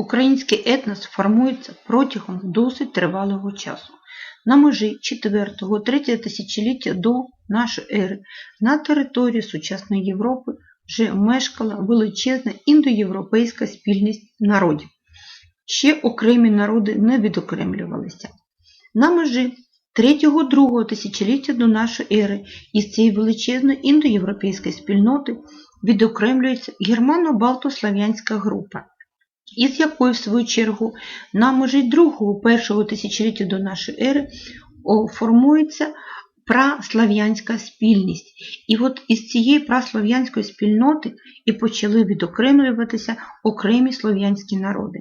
Український етнос формується протягом досить тривалого часу. На межі 4-3 тисячоліття до нашої ери на території сучасної Європи вже мешкала величезна індоєвропейська спільність народів. Ще окремі народи не відокремлювалися. На межі 3-2 тисячоліття до нашої ери із цієї величезної індоєвропейської спільноти відокремлюється германо-балтослав'янська група, із якої, в свою чергу, на межі другого першого тисячоліття до нашої ери формується праслав'янська спільність. І от із цієї праслав'янської спільноти і почали відокремлюватися окремі слов'янські народи.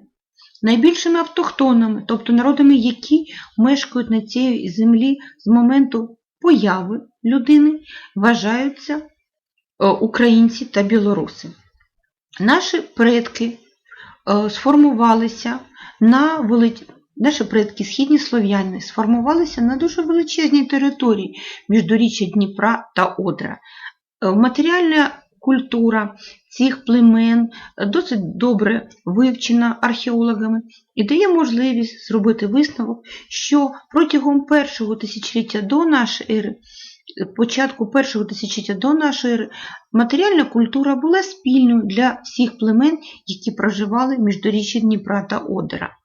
Найбільшими автохтонами, тобто народами, які мешкають на цій землі з моменту появи людини, вважаються е, українці та білоруси. Наші предки сформувалися на вели... Наші предки, східні слов'яни, сформувалися на дуже величезній території міждоріччя Дніпра та Одра. Е, Матеріальна культура цих племен досить добре вивчена археологами і дає можливість зробити висновок, що протягом першого тисячоліття до нашої ери, початку першого тисячоліття до нашої ери, матеріальна культура була спільною для всіх племен, які проживали міждоріччя Дніпра та Одера.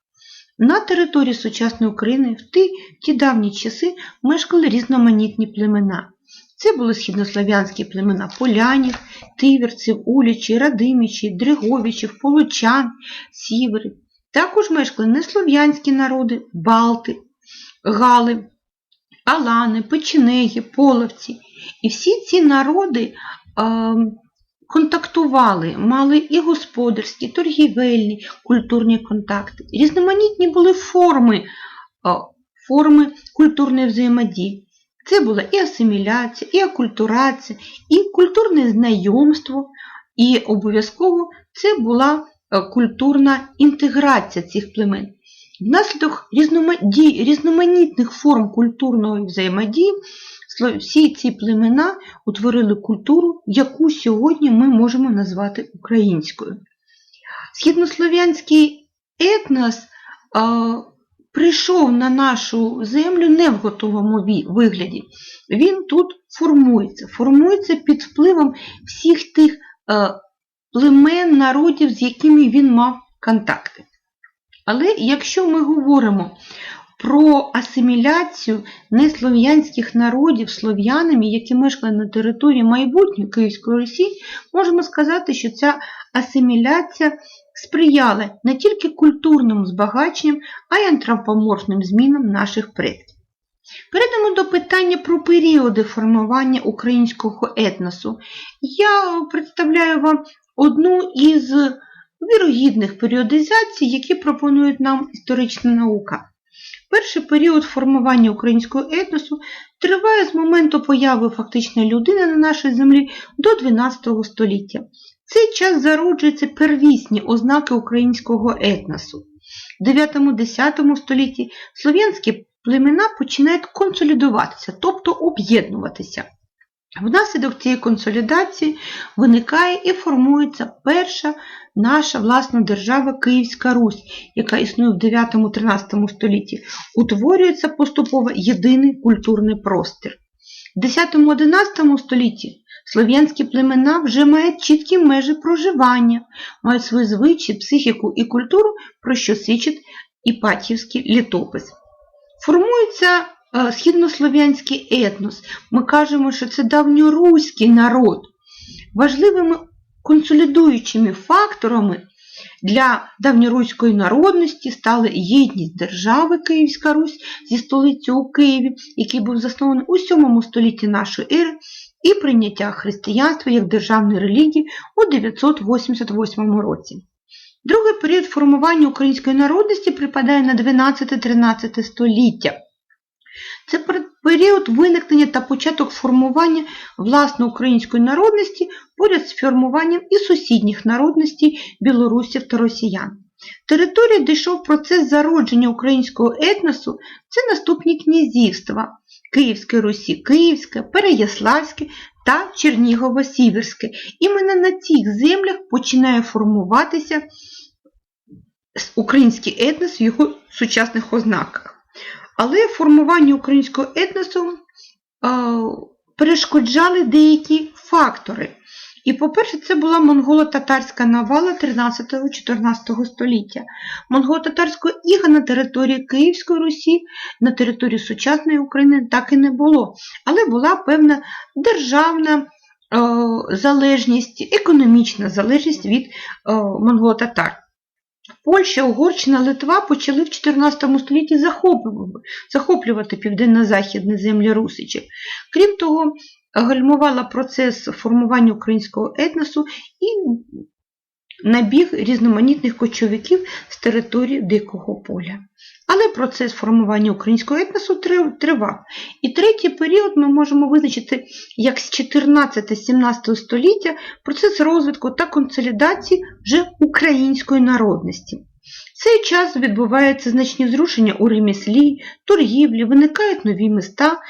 На території сучасної України в ті, ті давні часи мешкали різноманітні племена. Це були східнослов'янські племена полянів, тиверців, улічі, радимічі, дриговичів, получан, сівери. Також мешкали неслов'янські народи, балти, гали, алани, печенеги, половці. І всі ці народи контактували, мали і господарські, торгівельні, культурні контакти. Різноманітні були форми, е, форми культурної взаємодії. Це була і асиміляція, і акультурація, і культурне знайомство, і обов'язково це була культурна інтеграція цих племен. Внаслідок різноманітних форм культурної взаємодії всі ці племена утворили культуру, яку сьогодні ми можемо назвати українською. Східнослов'янський етнос прийшов на нашу землю не в готовому вигляді. Він тут формується, формується під впливом всіх тих е, племен, народів, з якими він мав контакти. Але якщо ми говоримо про асиміляцію неслов'янських народів слов'янами, які мешкали на території майбутньої Київської Русі, можемо сказати, що ця асиміляція сприяла не тільки культурним збагаченням, а й антропоморфним змінам наших предків. Перейдемо до питання про періоди формування українського етносу. Я представляю вам одну із вірогідних періодизацій, які пропонують нам історична наука. Перший період формування українського етносу триває з моменту появи фактичної людини на нашій землі до 12 століття. Цей час зароджуються первісні ознаки українського етносу. В 9-10 столітті слов'янські племена починають консолідуватися, тобто об'єднуватися. Внаслідок цієї консолідації виникає і формується перша наша власна держава Київська Русь, яка існує в 9-13 столітті, утворюється поступово єдиний культурний простір. В 10-11 столітті слов'янські племена вже мають чіткі межі проживання, мають свої звичаї, психіку і культуру, про що свідчить Іпатівський літопис. Формується східнослов'янський етнос. Ми кажемо, що це давньоруський народ. Важливими консолідуючими факторами для давньоруської народності стали єдність держави Київська Русь зі столицею у Києві, який був заснований у 7 столітті нашої ери, і прийняття християнства як державної релігії у 988 році. Другий період формування української народності припадає на 12-13 століття. Це період виникнення та початок формування власної української народності поряд з формуванням і сусідніх народностей білорусів та росіян. Територія, де йшов процес зародження українського етносу, це наступні князівства Київської Русі, Київське, Переяславське та Чернігово-Сіверське. Іменно на цих землях починає формуватися український етнос в його сучасних ознаках. Але формуванню українського етносу е, перешкоджали деякі фактори. І, по-перше, це була монголо-татарська навала 13-14 століття. Монголо-татарського іга на території Київської Русі, на території сучасної України так і не було. Але була певна державна е, залежність, економічна залежність від е, монголо-татар. Польща, Угорщина, Литва почали в 14 столітті захоплювати, південно-західні землі Русичів. Крім того, гальмувала процес формування українського етносу і набіг різноманітних кочовиків з території Дикого поля. Але процес формування українського етносу тривав. І третій період ми можемо визначити як з 14-17 століття процес розвитку та консолідації вже української народності. В цей час відбуваються значні зрушення у реміслі, торгівлі, виникають нові міста,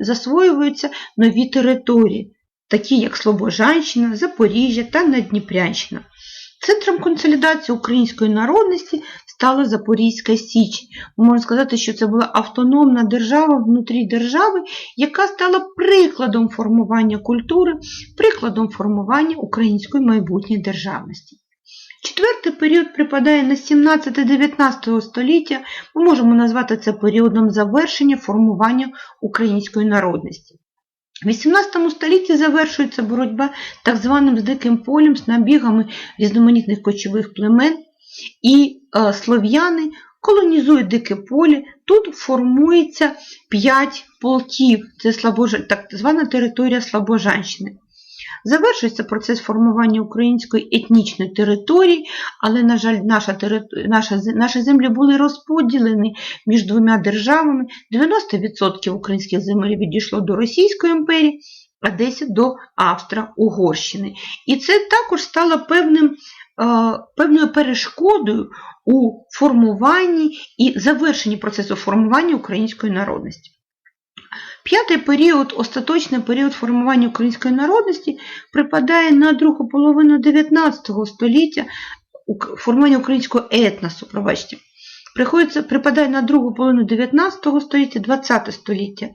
засвоюються нові території, такі як Слобожанщина, Запоріжжя та Надніпрянщина. Центром консолідації української народності стала Запорізька Січ. Можна сказати, що це була автономна держава внутрі держави, яка стала прикладом формування культури, прикладом формування української майбутньої державності. Четвертий період припадає на 17-19 століття. Ми можемо назвати це періодом завершення формування української народності. В 18 столітті завершується боротьба так званим з диким полем з набігами різноманітних кочових племен, і е, слов'яни колонізують дике поле. Тут формується 5 полків, це слабож... так звана територія Слобожанщини. Завершується процес формування української етнічної території, але, на жаль, наша, наша, наші землі були розподілені між двома державами. 90% українських земель відійшло до Російської імперії, а 10% до Австро-Угорщини. І це також стало певним, е, певною перешкодою у формуванні і завершенні процесу формування української народності. П'ятий період, остаточний період формування української народності припадає на другу половину 19 століття, формування українського етносу, пробачте. Приходиться, припадає на другу половину 19 століття, 20 століття.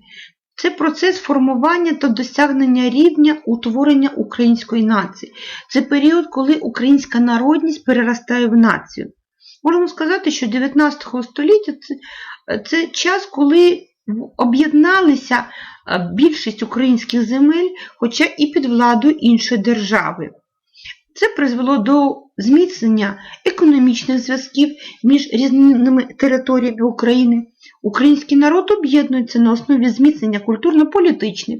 Це процес формування та досягнення рівня утворення української нації. Це період, коли українська народність переростає в націю. Можемо сказати, що 19 століття це, це час, коли об'єдналися е, більшість українських земель, хоча і під владою іншої держави. Це призвело до зміцнення економічних зв'язків між різними територіями України. Український народ об'єднується на основі зміцнення культурно-політичних,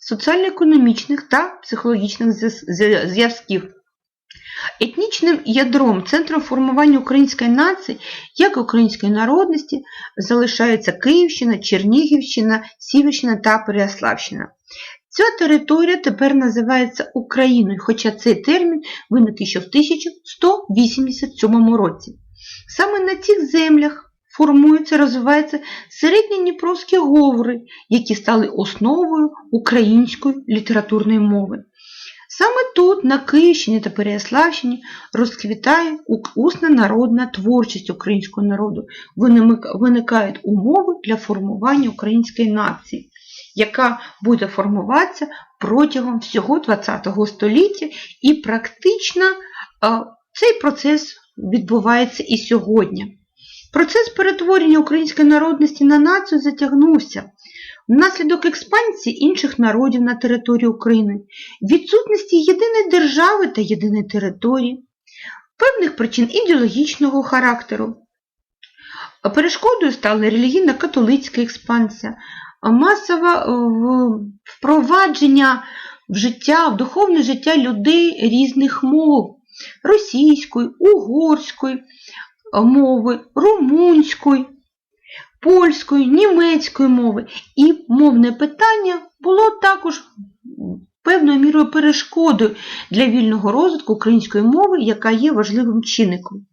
соціально-економічних та психологічних зв'яз- зв'я- зв'язків. Етнічним ядром, центром формування української нації, як української народності, залишаються Київщина, Чернігівщина, Сіверщина та Переяславщина. Ця територія тепер називається Україною, хоча цей термін виник ще в 1187 році. Саме на цих землях формуються, розвиваються середньодніпровські говори, які стали основою української літературної мови. Саме тут, на Київщині та Переяславщині, розквітає усна народна творчість українського народу, виникають умови для формування української нації, яка буде формуватися протягом всього ХХ століття, і практично е, цей процес відбувається і сьогодні. Процес перетворення української народності на націю затягнувся. Внаслідок експансії інших народів на території України, відсутності єдиної держави та єдиної території, певних причин ідеологічного характеру. Перешкодою стала релігійно-католицька експансія, масове е, впровадження в життя, в духовне життя людей різних мов російської, угорської е, мови, румунської, польської, німецької мови. І мовне питання було також певною мірою перешкодою для вільного розвитку української мови, яка є важливим чинником.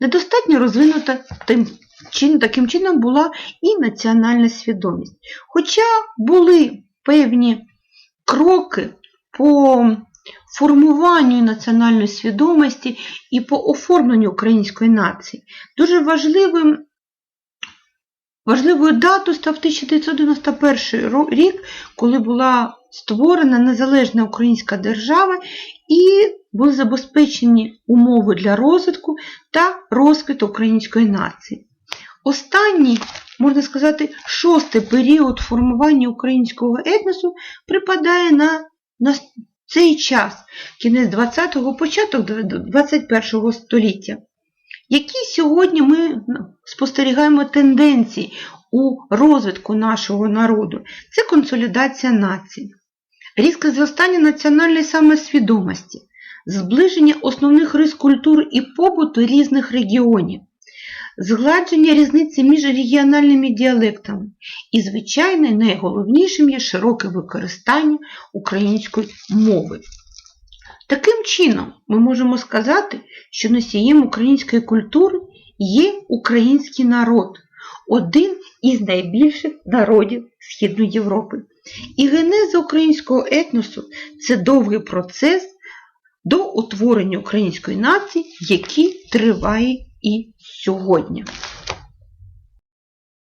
Недостатньо розвинута тим чин, таким чином була і національна свідомість. Хоча були певні кроки по формуванню національної свідомості і по оформленню української нації. Дуже важливим, важливою датою став 1991 рік, коли була створена незалежна українська держава і були забезпечені умови для розвитку та розквіту української нації. Останній, можна сказати, шостий період формування українського етносу припадає на, на цей час, кінець 20-го, початок 21-го століття. Які сьогодні ми спостерігаємо тенденції у розвитку нашого народу? Це консолідація нації, різке зростання національної самосвідомості, зближення основних рис культур і побуту різних регіонів, згладження різниці між регіональними діалектами і, звичайно, найголовнішим є широке використання української мови. Таким чином, ми можемо сказати, що носієм української культури є український народ, один із найбільших народів Східної Європи. І генеза українського етносу це довгий процес до утворення української нації, який триває і сьогодні.